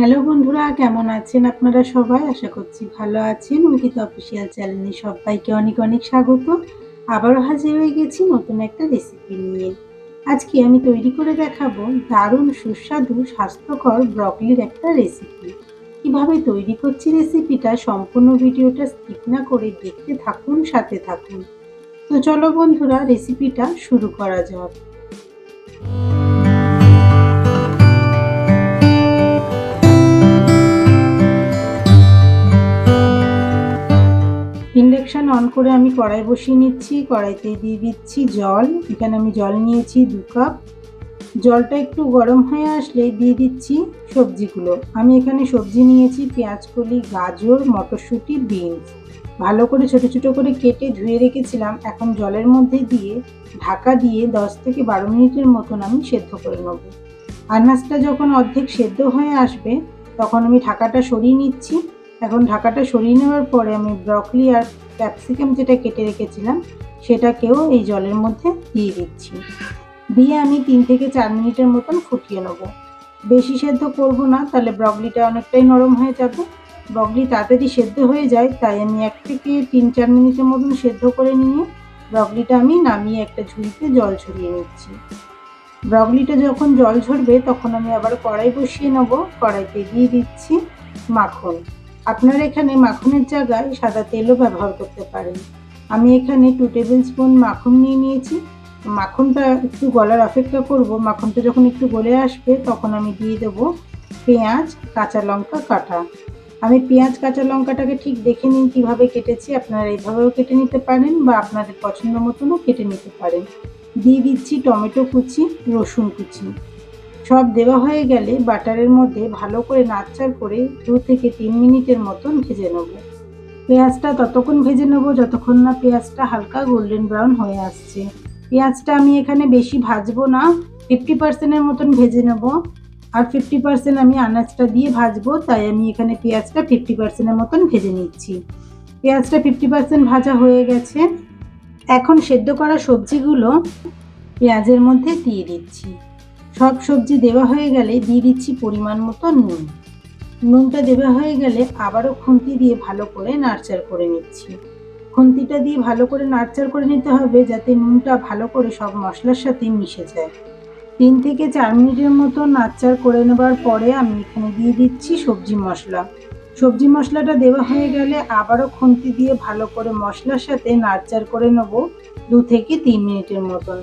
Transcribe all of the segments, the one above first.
Hello বন্ধুরা, কেমন আছেন আপনারা সবাই? আশা করছি ভালো আছেন। অঙ্কিতা অফিসিয়াল চ্যানেলে সবাইকে অনেক অনেক স্বাগত। আবারও হাজির হয়ে গেছি নতুন একটা রেসিপি নিয়ে। আজকে আমি তৈরি করে দেখাবো দারুণ সুস্বাদু, স্বাস্থ্যকর ব্রকলির একটা রেসিপি কীভাবে তৈরি করছি রেসিপিটা সম্পূর্ণ ভিডিওটা স্কিপ না করে দেখতে থাকুন, সাথে থাকুন। তো চলো বন্ধুরা রেসিপিটা শুরু করা যাক। ইন্ডাকশান অন করে আমি কড়াই বসিয়ে নিচ্ছি। কড়াইতে দিয়ে দিচ্ছি জল। এখানে আমি জল নিয়েছি দু কাপ। জলটা একটু গরম হয়ে আসলে দিয়ে দিচ্ছি সবজিগুলো। আমি এখানে সবজি নিয়েছি, পেঁয়াজ, কলি, গাজর, মটরশুঁটি, বিনস। ভালো করে ছোট ছোট করে কেটে ধুয়ে রেখেছিলাম। এখন জলের মধ্যে দিয়ে ঢাকা দিয়ে দশ থেকে বারো মিনিটের মতন আমি সেদ্ধ করে নেব। আনাজটা যখন অর্ধেক সেদ্ধ হয়ে আসবে, তখন আমি ঢাকাটা সরিয়ে নিচ্ছি। এখন ঢাকাটা সরিয়ে নেওয়ার পরে আমি ব্রকলি আর ক্যাপসিকাম যেটা কেটে রেখেছিলাম, সেটাকেও এই জলের মধ্যে দিয়ে দিচ্ছি। দিয়ে আমি তিন থেকে চার মিনিটের মতন ফুটিয়ে নেব। বেশি সেদ্ধ করব না, তাহলে ব্রকলিটা অনেকটাই নরম হয়ে যাবে। ব্রকলি তাড়াতাড়ি সেদ্ধ হয়ে যায়, তাই আমি এক থেকে তিন চার মিনিটের মতন সেদ্ধ করে নিয়ে ব্রকলিটা আমি নামিয়ে একটা ঝুড়িতে জল ছড়িয়ে নিচ্ছি। ব্রকলিটা যখন জল ঝরবে, তখন আমি আবার কড়াই বসিয়ে নেব, কড়াইতে দিয়ে দিচ্ছি মাখন। আপনারা এখানে মাখনের জায়গায় সাদা তেলও ব্যবহার করতে পারেন। আমি এখানে টু টেবিল স্পুন মাখন নিয়ে নিয়েছি। মাখনটা একটু গলার অপেক্ষা করব। মাখনটা যখন একটু গলে আসবে, তখন আমি দিয়ে দেবো পেঁয়াজ, কাঁচা লঙ্কা, কাটা। আমি পেঁয়াজ, কাঁচা লঙ্কাটাকে ঠিক দেখে নিন কীভাবে কেটেছি। আপনারা এইভাবেও কেটে নিতে পারেন বা আপনাদের পছন্দ মতনও কেটে নিতে পারেন। দিয়ে দিচ্ছি টমেটো কুচি, রসুন কুচি। সব দেওয়া হয়ে গেলে বাটারের মধ্যে ভালো করে নাড়চাড় করে দু থেকে তিন মিনিটের মতন ভেজে নেব। পেঁয়াজটা ততক্ষণ ভেজে নেব যতক্ষণ না পেঁয়াজটা হালকা গোল্ডেন ব্রাউন হয়ে আসছে। পেঁয়াজটা আমি এখানে বেশি ভাজবো না, ফিফটি পার্সেন্টের মতন ভেজে নেব। আর ফিফটি পার্সেন্ট আমি আনাজটা দিয়ে ভাজবো, তাই আমি এখানে পেঁয়াজটা ফিফটি পার্সেন্টের মতন ভেজে নিচ্ছি। পেঁয়াজটা ফিফটি পার্সেন্ট ভাজা হয়ে গেছে। এখন সেদ্ধ করা সবজিগুলো পেঁয়াজের মধ্যে দিয়ে দিচ্ছি। সব সবজি দেওয়া হয়ে গেলে দিয়ে দিচ্ছি পরিমাণ মতো নুন। নুনটা দেওয়া হয়ে গেলে আবারও খুন্তি দিয়ে ভালো করে নাড়চাড় করে নিচ্ছি। খুন্তিটা দিয়ে ভালো করে নাড়চাড় করে নিতে হবে যাতে নুনটা ভালো করে সব মশলার সাথে মিশে যায়। তিন থেকে চার মিনিটের মতো নাড়চাড় করে নেবার পরে আমি এখানে দিয়ে দিচ্ছি সবজি মশলা। সবজি মশলাটা দেওয়া হয়ে গেলে আবারও খুন্তি দিয়ে ভালো করে মশলার সাথে নাড়চাড় করে নেব দু থেকে তিন মিনিটের মতন।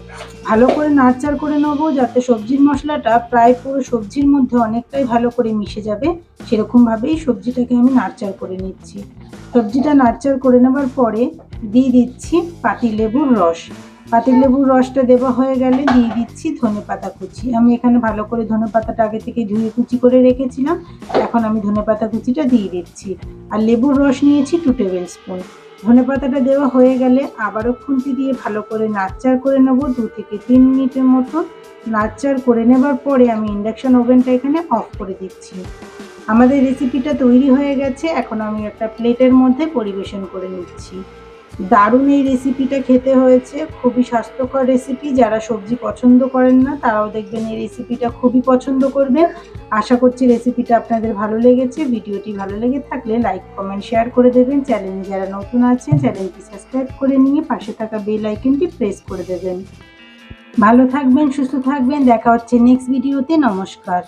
ভালো করে নাড়চাড় করে নেব যাতে সবজির মশলাটা প্রায় পুরো সবজির মধ্যে অনেকটাই ভালো করে মিশে যাবে। সেরকমভাবেই সবজিটাকে আমি নাড়চাড় করে নিচ্ছি। সবজিটা নাড়চাড় করে নেবার পরে দিয়ে দিচ্ছি পাতিলেবুর রস। পাতিলেবুর রসটা দেওয়া হয়ে গেলে দিয়ে দিচ্ছি ধনে পাতা কুচি। আমি এখানে ভালো করে ধনে পাতাটা আগে থেকে ধুয়ে কুচি করে রেখেছিলাম, এখন আমি ধনে পাতা কুচিটা দিয়ে দিচ্ছি। আর লেবুর রস নিয়েছি টু টেবিল স্পুন ধনে পাতাটা দেওয়া হয়ে গেলে আবারও খুন্তি দিয়ে ভালো করে নাড়চাড় করে নেব, দু থেকে তিন মিনিটের মতো নাড়চাড় করে নেবার পরে আমি ইন্ডাকশন ওভেনটা এখানে অফ করে দিচ্ছি। আমাদের রেসিপিটা তৈরি হয়ে গেছে, এখন আমি একটা প্লেটের মধ্যে পরিবেশন করে নিচ্ছি। দারুণ এই রেসিপিটা খেতে হয়েছে। খুবই স্বাস্থ্যকর রেসিপি যারা সবজি পছন্দ করেন না, তারাও দেখবেন এই রেসিপিটা খুবই পছন্দ করবেন। আশা করছি রেসিপিটা আপনাদের ভালো লেগেছে। ভিডিওটি ভালো লেগে থাকলে লাইক কমেন্ট শেয়ার করে দেবেন। চ্যানেলে যারা নতুন আছেন, চ্যানেলটি সাবস্ক্রাইব করে নিয়ে পাশে থাকা বেল আইকনটি প্রেস করে দেবেন। ভালো থাকবেন, সুস্থ থাকবেন। দেখা হচ্ছে নেক্সট ভিডিওতে নমস্কার।